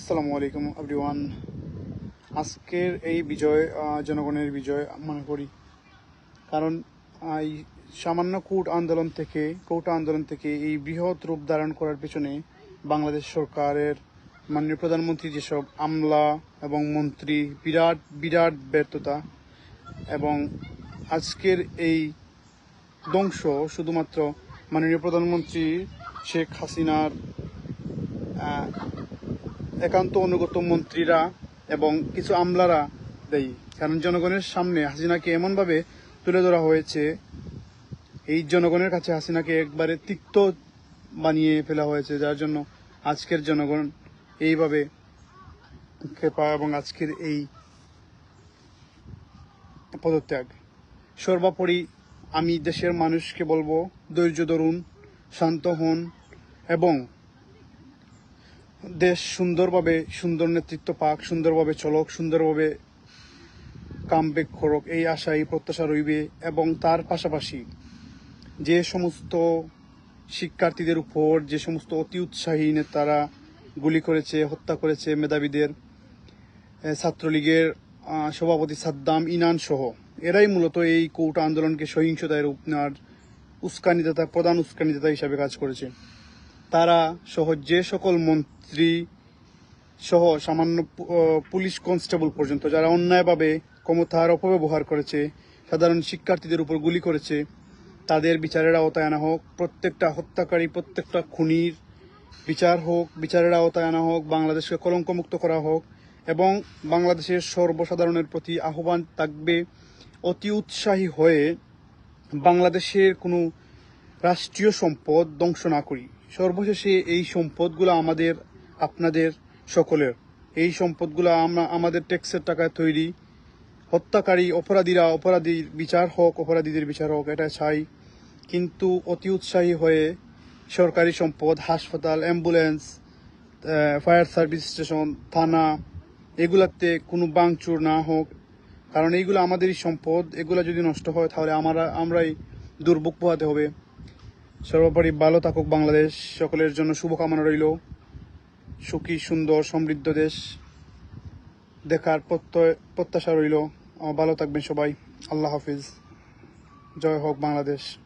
আসসালামু আলাইকুম এভরিওয়ান আজকের এই বিজয় জনগণের বিজয় মনে করি। কারণ এই সামান্য কুট আন্দোলন থেকে, কৌটা আন্দোলন থেকে এই বৃহৎ রূপ ধারণ করার পেছনে বাংলাদেশ সরকারের মাননীয় প্রধানমন্ত্রী যেসব আমলা এবং মন্ত্রী বিরাট বিরাট ব্যর্থতা এবং আজকের এই ধ্বংস শুধুমাত্র মাননীয় প্রধানমন্ত্রী শেখ হাসিনার একান্ত অনুগত মন্ত্রীরা এবং কিছু আমলারা দেয় কারণ জনগণের সামনে হাসিনাকে এমনভাবে তুলে ধরা হয়েছে, এই জনগণের কাছে হাসিনাকে একবারে তিক্ত বানিয়ে ফেলা হয়েছে, যার জন্য আজকের জনগণ এইভাবে খেপা এবং আজকের এই পদত্যাগ। সর্বোপরি আমি দেশের মানুষকে বলব, ধৈর্য ধরুন, শান্ত হন এবং দেশ সুন্দরভাবে, সুন্দর নেতৃত্ব পাক, সুন্দরভাবে চলক, সুন্দরভাবে কামবেক করক, এই আশা, এই প্রত্যাশা রইবে এবং তার পাশাপাশি যে সমস্ত শিক্ষার্থীদের উপর, যে সমস্ত অতি উৎসাহী নেতারা গুলি করেছে, হত্যা করেছে মেধাবীদের ছাত্রলীগের সভাপতি সাদ্দাম ইনান সহ, এরাই মূলত এই কৌটা আন্দোলনকে সহিংসতায় রূপ নেওয়ার উস্কানিদাতা, প্রধান উস্কানিদাতা হিসাবে কাজ করেছে। তারা সহ যে সকল মন্ত্রী সহ সামান্য পুলিশ কনস্টেবল পর্যন্ত যারা অন্যায়ভাবে ক্ষমতার অপব্যবহার করেছে, সাধারণ শিক্ষার্থীদের উপর গুলি করেছে, তাদের বিচারের আওতায় আনা হোক, প্রত্যেকটা হত্যাকারী, প্রত্যেকটা খুনির বিচার হোক, বিচারের আওতায় আনা হোক, বাংলাদেশকে কলঙ্কমুক্ত করা হোক এবং বাংলাদেশের সর্বসাধারণের প্রতি আহ্বান থাকবে, অতি উৎসাহী হয়ে বাংলাদেশের কোনো রাষ্ট্রীয় সম্পদ ধ্বংস না করি। সর্বশেষে এই সম্পদগুলো আমাদের, আপনাদের সকলের। এই সম্পদগুলো আমরা, আমাদের ট্যাক্সের টাকায় তৈরি। হত্যাকারী, অপরাধীরা, অপরাধীর বিচার হোক, অপরাধীদের বিচার হোক, এটা চাই। কিন্তু অতি উৎসাহী হয়ে সরকারি সম্পদ, হাসপাতাল, অ্যাম্বুলেন্স ফায়ার সার্ভিস স্টেশন, থানা, এগুলাতে কোনো বাংচুর না হোক। কারণ এইগুলো আমাদেরই সম্পদ, এগুলো যদি নষ্ট হয় তাহলে আমরা, আমরাই দুর্ভোগ পোহাতে হবে। সর্বোপরি ভালো থাকুক বাংলাদেশ। সকলের জন্য শুভকামনা রইল। সুখী, সুন্দর, সমৃদ্ধ দেশ। দেখার প্রত্যয়, প্রত্যাশা রইল। ভালো থাকবেন সবাই। আল্লাহ হাফিজ। জয় হোক বাংলাদেশ।